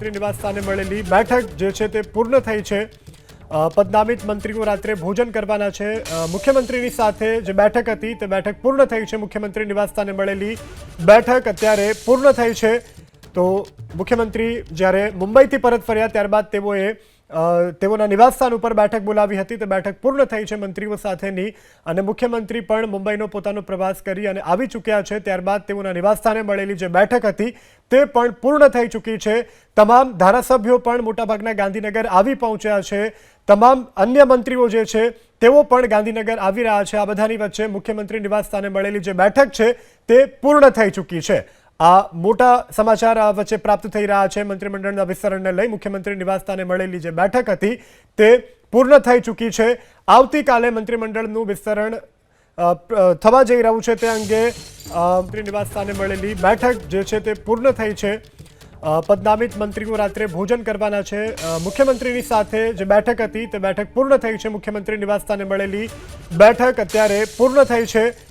મંત્રી નિવાસસ્થાને મળેલી બેઠક જે છે તે પૂર્ણ થઈ છે. પદનામિત મંત્રીઓ રાત્રે ભોજન કરવાના છે. મુખ્યમંત્રીની સાથે જે બેઠક હતી તે બેઠક પૂર્ણ થઈ છે. મુખ્યમંત્રી નિવાસસ્થાને મળેલી બેઠક અત્યારે પૂર્ણ થઈ છે. તો મુખ્યમંત્રી જ્યારે મુંબઈથી પરત ફર્યા ત્યારબાદ તેઓએ તેઓના નિવાસસ્થાન ઉપર બેઠક બોલાવી હતી. તે બેઠક પૂર્ણ થઈ છે મંત્રીઓ સાથેની અને મુખ્યમંત્રી પણ મુંબઈનો પોતાનો પ્રવાસ કરી અને આવી ચૂક્યા છે. ત્યારબાદ તેઓના નિવાસસ્થાને મળેલી જે બેઠક હતી તે પણ પૂર્ણ થઈ ચૂકી છે. તમામ ધારાસભ્યો પણ મોટાભાગના ગાંધીનગર આવી પહોંચ્યા છે. તમામ અન્ય મંત્રીઓ જે છે તેઓ પણ ગાંધીનગર આવી રહ્યા છે. આ બધાની વચ્ચે મુખ્યમંત્રી નિવાસ સ્થાને મળેલી જે બેઠક છે તે પૂર્ણ થઈ ચૂકી છે. આ મોટા સમાચાર આ વચ્ચે પ્રાપ્ત થઈ રહ્યા છે. મંત્રીમંડળના વિસ્તરણને લઈ મુખ્યમંત્રી નિવાસસ્થાને મળેલી જે બેઠક હતી તે પૂર્ણ થઈ ચૂકી છે. આવતીકાલે મંત્રીમંડળનું વિસ્તરણ થવા જઈ રહ્યું છે. તે અંગે મંત્રી નિવાસ સ્થાને મળેલી બેઠક જે છે તે પૂર્ણ થઈ છે. પદનામિત મંત્રીઓ રાત્રે ભોજન કરવાના છે. મુખ્યમંત્રીની સાથે જે બેઠક હતી તે બેઠક પૂર્ણ થઈ છે. મુખ્યમંત્રી નિવાસસ્થાને મળેલી બેઠક અત્યારે પૂર્ણ થઈ છે.